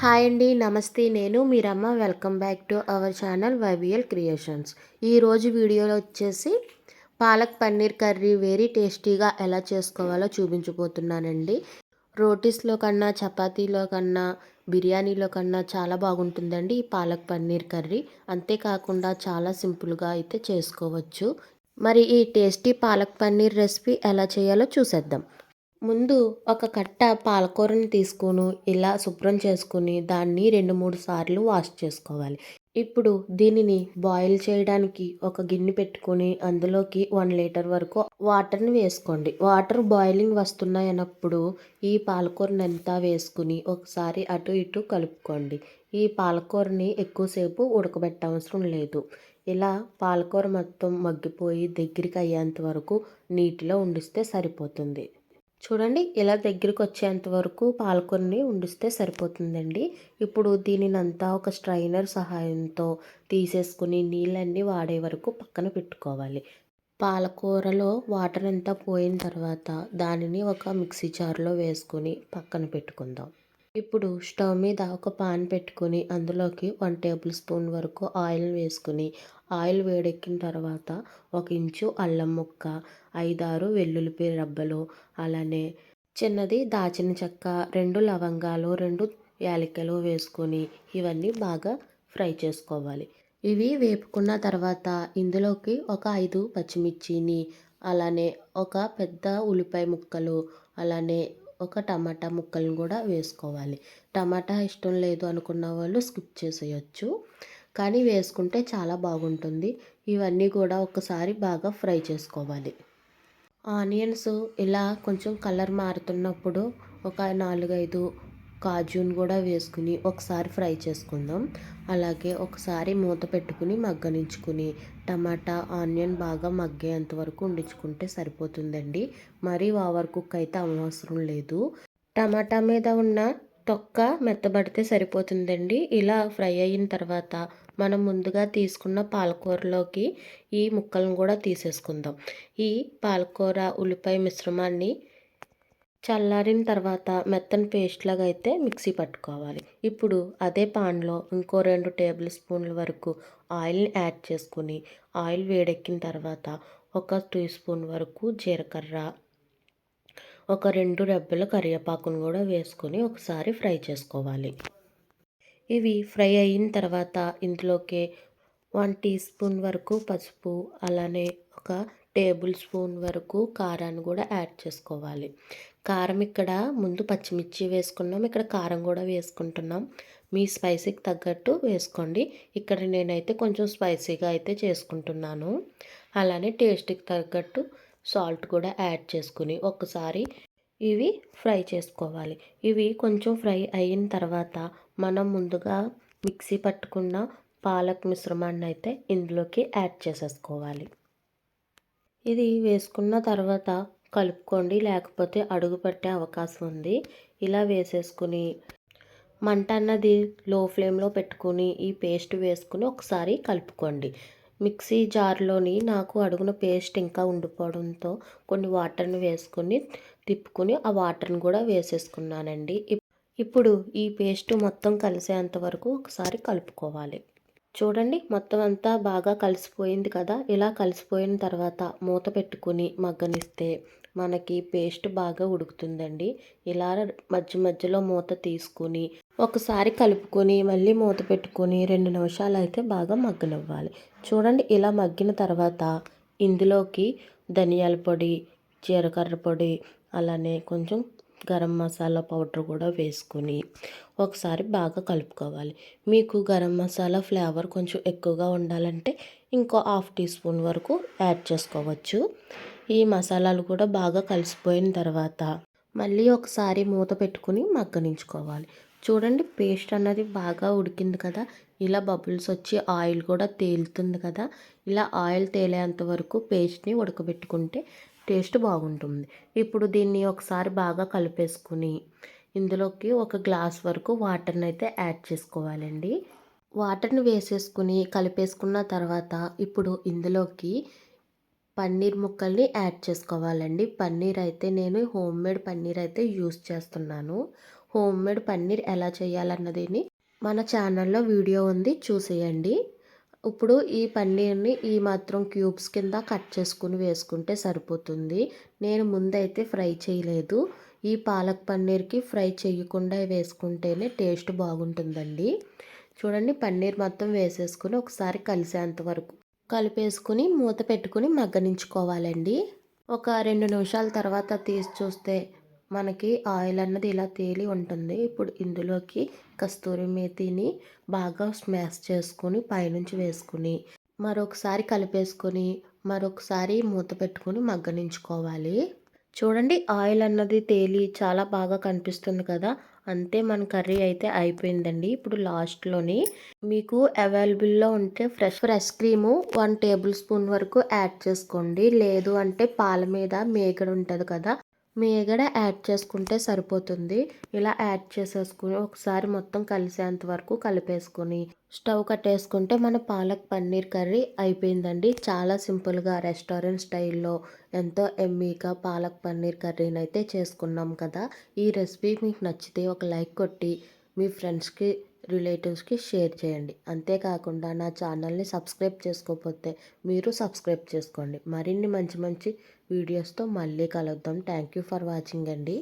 Hi అండి నమస్తే. నేను Meeramma welcome back to our channel YVL creations. ఈరోజు వీడియోలో వచ్చేసి పాలక్ పన్నీర్ కర్రీ వెరీ టేస్టీగా ఎలా చేసుకోవాలో చూపించబోతున్నానండి. రోటీస్లో కన్నా చపాతీలో కన్నా బిర్యానీలో కన్నా చాలా బాగుంటుందండి ఈ పాలక్ పన్నీర్ కర్రీ. అంతేకాకుండా చాలా సింపుల్గా అయితే చేసుకోవచ్చు. మరి ఈ టేస్టీ పాలక్ పన్నీర్ రెసిపీ ఎలా చేయాలో చూసేద్దాం. ముందు ఒక కట్ట పాలకూరని తీసుకుని ఇలా శుభ్రం చేసుకుని దాన్ని రెండు మూడు సార్లు వాష్ చేసుకోవాలి. ఇప్పుడు దీనిని బాయిల్ చేయడానికి ఒక గిన్నె పెట్టుకుని అందులోకి వన్ లీటర్ వరకు వాటర్ని వేసుకోండి. వాటర్ బాయిలింగ్ వస్తున్నాయన్నప్పుడు ఈ పాలకూరని అంతా వేసుకుని ఒకసారి అటు ఇటు కలుపుకోండి. ఈ పాలకూరని ఎక్కువసేపు ఉడకబెట్టవసరం లేదు. ఇలా పాలకూర మొత్తం మగ్గిపోయి దగ్గరికి అయ్యేంత వరకు నీటిలో ఉండిస్తే సరిపోతుంది. చూడండి ఇలా దగ్గరికి వచ్చేంత వరకు పాలకూరని ఉండిస్తే సరిపోతుందండి. ఇప్పుడు దీనిని అంతా ఒక స్ట్రైనర్ సహాయంతో తీసేసుకుని నీళ్ళన్నీ వాడే వరకు పక్కన పెట్టుకోవాలి. పాలకూరలో వాటర్ అంతా పోయిన తర్వాత దానిని ఒక మిక్సీ జార్లో వేసుకుని పక్కన పెట్టుకుందాం. ఇప్పుడు స్టవ్ మీద ఒక పాన్ పెట్టుకుని అందులోకి వన్ టేబుల్ స్పూన్ వరకు ఆయిల్ వేసుకుని ఆయిల్ వేడెక్కిన తర్వాత ఒక ఇంచు అల్లం ముక్క ఐదారు వెల్లుల్లిపి రబ్బలు అలానే చిన్నది దాచిన చెక్క రెండు లవంగాలు రెండు యాలకులు వేసుకొని ఇవన్నీ బాగా ఫ్రై చేసుకోవాలి. ఇవి వేపుకున్న తర్వాత ఇందులోకి ఒక ఐదు పచ్చిమిర్చిని అలానే ఒక పెద్ద ఉల్లిపాయ ముక్కలు అలానే ఒక టమాటా ముక్కలను కూడా వేసుకోవాలి. టమాటా ఇష్టం లేదు అనుకున్న వాళ్ళు స్కిప్ చేసేయచ్చు. కానీ వేసుకుంటే చాలా బాగుంటుంది. ఇవన్నీ కూడా ఒకసారి బాగా ఫ్రై చేసుకోవాలి. ఆనియన్స్ ఇలా కొంచెం కలర్ మారుతున్నప్పుడు ఒక నాలుగైదు కాజును కూడా వేసుకుని ఒకసారి ఫ్రై చేసుకుందాం. అలాగే ఒకసారి మూత పెట్టుకుని మగ్గనించుకుని టమాటా ఆనియన్ బాగా మగ్గేంత వరకు ఉండించుకుంటే సరిపోతుందండి. మరీ ఓవర్ కుక్ అయితే అవసరం లేదు. టమాటా మీద ఉన్న తొక్క మెత్తబడితే సరిపోతుందండి. ఇలా ఫ్రై అయిన తర్వాత మనం ముందుగా తీసుకున్న పాలకూరలోకి ఈ ముక్కలను కూడా తీసేసుకుందాం. ఈ పాలకూర ఉల్లిపాయ మిశ్రమాన్ని చల్లారిన తర్వాత మెత్తని పేస్ట్ లాగా అయితే మిక్సీ పట్టుకోవాలి. ఇప్పుడు అదే పాన్లో ఇంకో రెండు టేబుల్ స్పూన్ల వరకు ఆయిల్ని యాడ్ చేసుకుని ఆయిల్ వేడెక్కిన తర్వాత ఒక టీ స్పూన్ వరకు జీలకర్ర ఒక రెండు రెబ్బల కరివేపాకును కూడా వేసుకొని ఒకసారి ఫ్రై చేసుకోవాలి. ఇవి ఫ్రై అయిన తర్వాత ఇందులోకి వన్ టీ స్పూన్ వరకు పసుపు అలానే ఒక టేబుల్ స్పూన్ వరకు కారాన్ని కూడా యాడ్ చేసుకోవాలి. కారం ఇక్కడ ముందు పచ్చిమిర్చి వేసుకున్నాం. ఇక్కడ కారం కూడా వేసుకుంటున్నాం. మీ స్పైసీకి తగ్గట్టు వేసుకోండి. ఇక్కడ నేనైతే కొంచెం స్పైసీగా అయితే చేసుకుంటున్నాను. అలానే టేస్ట్కి తగ్గట్టు సాల్ట్ కూడా యాడ్ చేసుకుని ఒకసారి ఇవి ఫ్రై చేసుకోవాలి. ఇవి కొంచెం ఫ్రై అయిన తర్వాత మనం ముందుగా మిక్సీ పట్టుకున్న పాలక్ మిశ్రమాన్ని అయితే ఇందులోకి యాడ్ చేసేసుకోవాలి. ఇది వేసుకున్న తర్వాత కలుపుకోండి లేకపోతే అడుగు పెట్టే అవకాశం ఉంది. ఇలా వేసేసుకుని మంట అన్నది లో ఫ్లేమ్లో పెట్టుకుని ఈ పేస్ట్ వేసుకుని ఒకసారి కలుపుకోండి. మిక్సీ జార్లోని నాకు అడుగున పేస్ట్ ఇంకా ఉండిపోవడంతో కొన్ని వాటర్ని వేసుకొని తిప్పుకొని ఆ వాటర్ని కూడా వేసేసుకున్నానండి. ఇప్పుడు ఈ పేస్ట్ మొత్తం కలిసేంత వరకు ఒకసారి కలుపుకోవాలి. చూడండి మొత్తం అంతా బాగా కలిసిపోయింది కదా? ఇలా కలిసిపోయిన తర్వాత మూత పెట్టుకుని మగ్గనిస్తే మనకి పేస్ట్ బాగా ఉడుకుతుందండి. ఇలా మధ్య మధ్యలో మూత తీసుకుని ఒకసారి కలుపుకొని మళ్ళీ మూత పెట్టుకొని రెండు నిమిషాలు అయితే బాగా మగ్గనివ్వాలి. చూడండి ఇలా మగ్గిన తర్వాత ఇందులోకి ధనియాల పొడి జీలకర్ర పొడి అలానే కొంచెం గరం మసాలా పౌడర్ కూడా వేసుకొని ఒకసారి బాగా కలుపుకోవాలి. మీకు గరం మసాలా ఫ్లేవర్ కొంచెం ఎక్కువగా ఉండాలంటే ఇంకో హాఫ్ టీ స్పూన్ వరకు యాడ్ చేసుకోవచ్చు. ఈ మసాలాలు కూడా బాగా కలిసిపోయిన తర్వాత మళ్ళీ ఒకసారి మూత పెట్టుకుని మగ్గనించుకోవాలి. చూడండి పేస్ట్ అన్నది బాగా ఉడికింది కదా. ఇలా బబుల్స్ వచ్చి ఆయిల్ కూడా తేలుతుంది కదా. ఇలా ఆయిల్ తేలేంత వరకు పేస్ట్ని ఉడకబెట్టుకుంటే టేస్ట్ బాగుంటుంది. ఇప్పుడు దీన్ని ఒకసారి బాగా కలిపేసుకుని ఇందులోకి ఒక గ్లాస్ వరకు వాటర్ని అయితే యాడ్ చేసుకోవాలండి. వాటర్ని వేసేసుకుని కలిపేసుకున్న తర్వాత ఇప్పుడు ఇందులోకి పన్నీర్ ముక్కల్ని యాడ్ చేసుకోవాలండి. పన్నీర్ అయితే నేను హోమ్ మేడ్ పన్నీర్ అయితే యూస్ చేస్తున్నాను. హోమ్ మేడ్ పన్నీర్ ఎలా చేయాలన్నది మన ఛానల్లో వీడియో ఉంది చూసేయండి. ఇప్పుడు ఈ పన్నీర్ని ఈ మాత్రం క్యూబ్స్ కింద కట్ చేసుకుని వేసుకుంటే సరిపోతుంది. నేను ముందైతే ఫ్రై చేయలేదు. ఈ పాలక్ పన్నీర్కి ఫ్రై చేయకుండా వేసుకుంటేనే టేస్ట్ బాగుంటుందండి. చూడండి పన్నీర్ మొత్తం వేసేసుకుని ఒకసారి కలిసేంత వరకు కలిపేసుకుని మూత పెట్టుకుని మగ్గనించుకోవాలండి. ఒక రెండు నిమిషాల తర్వాత తీసి చూస్తే మనకి ఆయిల్ అన్నది ఇలా తేలి ఉంటుంది. ఇప్పుడు ఇందులోకి కస్తూరి మేతిని బాగా స్మాష్ చేసుకొని పైనుంచి వేసుకుని మరొకసారి కలిపేసుకొని మరొకసారి మూత పెట్టుకొని మగ్గనించుకోవాలి. చూడండి ఆయిల్ అన్నది తేలి చాలా బాగా కనిపిస్తుంది కదా. అంతే మన కర్రీ అయితే అయిపోయిందండి. ఇప్పుడు లాస్ట్లోని మీకు అవైలబుల్లో ఉంటే fresh fresh cream one tablespoon వరకు యాడ్ చేసుకోండి. లేదు అంటే పాల మీద మేకడ ఉంటుంది కదా. మీగడ యాడ్ చేసుకుంటే సరిపోతుంది. ఇలా యాడ్ చేసేసుకుని ఒకసారి మొత్తం కలిసేంత వరకు కలిపేసుకొని స్టవ్ కట్టేసుకుంటే మన పాలక్ పన్నీర్ కర్రీ అయిపోయిందండి. చాలా సింపుల్గా రెస్టారెంట్ స్టైల్లో ఎంతో ఎమ్మీగా పాలక్ పన్నీర్ కర్రీని అయితే చేసుకున్నాం కదా. ఈ రెసిపీ మీకు నచ్చితే ఒక లైక్ కొట్టి మీ ఫ్రెండ్స్కి రిలేటివ్స్కి షేర్ చేయండి. అంతేకాకుండా నా ఛానల్ని సబ్స్క్రైబ్ చేసుకోకపోతే మీరు సబ్స్క్రైబ్ చేసుకోండి. మరిన్ని మంచి మంచి వీడియోస్తో మళ్ళీ కలుద్దాం. థ్యాంక్ యూ ఫర్ వాచింగ్ అండి.